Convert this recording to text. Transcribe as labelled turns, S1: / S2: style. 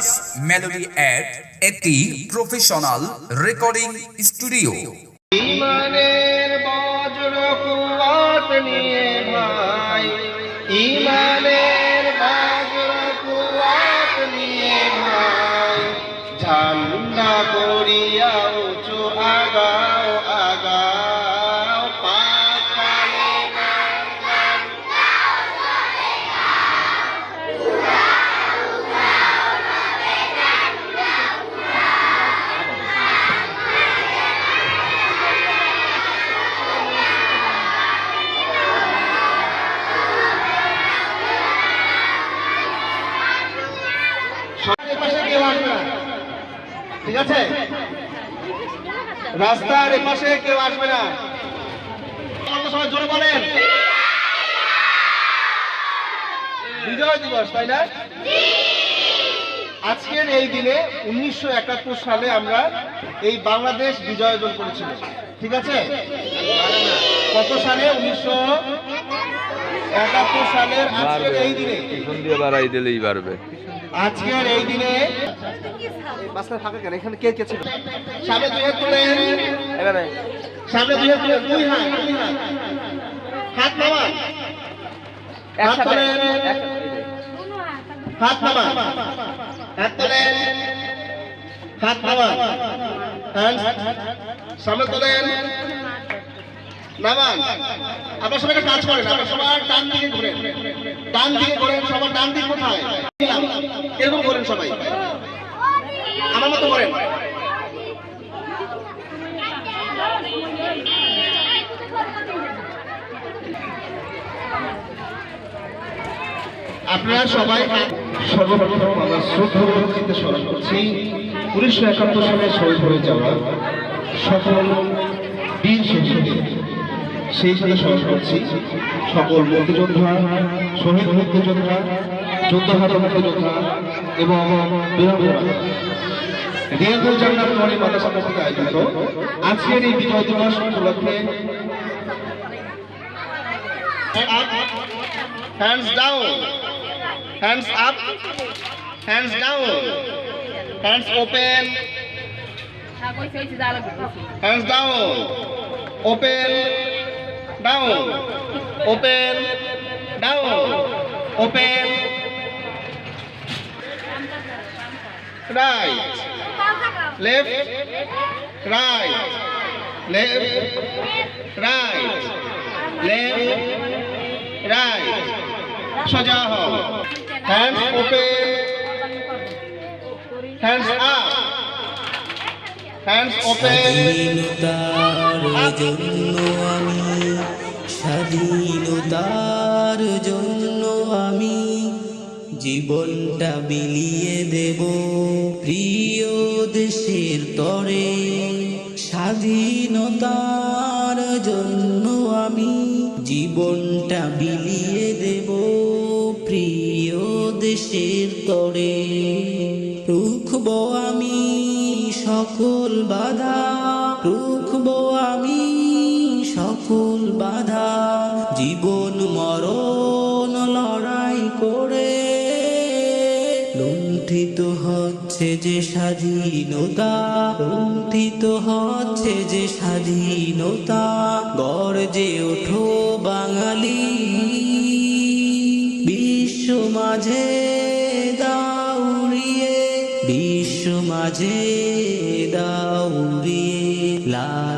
S1: Yes melody at একটি professional recording studio
S2: ইমানের বজ্র নিয়ে ভাই ইমানের ঠিক আছে? রাস্তার এপাশে কেউ আসবে না। বিজয় দিবস, তাই না? আজকের এই দিনে উনিশশো একাত্তর সালে আমরা এই বাংলাদেশ বিজয় অর্জন করেছিলাম। ঠিক আছে? কত সালে? উনিশশো একাত্তর সালের আজকের এই দিনে।
S3: পিছন দিয়ে বাড়াই দিলেই পারবে
S2: আজকের এই দিনে বাসটা ফাঁকা কেন? এখানে কে কে ছিল? সামনে দুই হাত তুলেন। সামনে দুই হাত তুলেন দুই হাত দুই হাত। হাত নামা হাত তোলেন। হাত নামা হাত তোলেন। হাত নামা Hands সামনে তোলেন। আপনার সবাই কাজ করেন, আপনার সবার ডান দিকে ঘুরেন। ডান দিকে ঘুরেন, সবার ডান করেন সবাই। মতো করেন আপনারা সবাই সর্বপ্রথম আমরা শ্রদ্ধা চিত্তে স্মরণ করছি। উনিশশো একাত্তর সালে শহীদ হয়ে যাওয়া সকল বীর শহীদদের সেই সাথে স্মরণ করছি সকল মুক্তিযোদ্ধা, শহীদ মুক্তিযোদ্ধা, যোদ্ধাহাত মুক্তিযোদ্ধা এবং রিয়াদুল জান্নাত নরি মাদ্রাসা আয়োজিত আজকের এই বিজয় দিবস উপলক্ষে down. Hands up. Hands down. Hands open. Hands down. Open. Down open down open right left right left right left right সোজা হও open hands up hands open
S4: স্বাধীনতার জন্য আমি স্বাধীনতার জন্য আমি জীবনটা বিলিয়ে দেব। প্রিয় দেশের তরে স্বাধীনতার জন্য আমি জীবনটা বিলিয়ে দেব। প্রিয় দেশের তরে রুখব আমি সকল বাধা সকল বাধা, জীবন, মরণ, লড়াই করে। লুণ্ঠিত হচ্ছে যে স্বাধীনতা, লুণ্ঠিত হচ্ছে যে স্বাধীনতা গর্জে ওঠো বাঙালি। বিশ্ব মাঝে দাউড়িয়ে বিশ্ব মাঝে দাউড়িয়ে লাল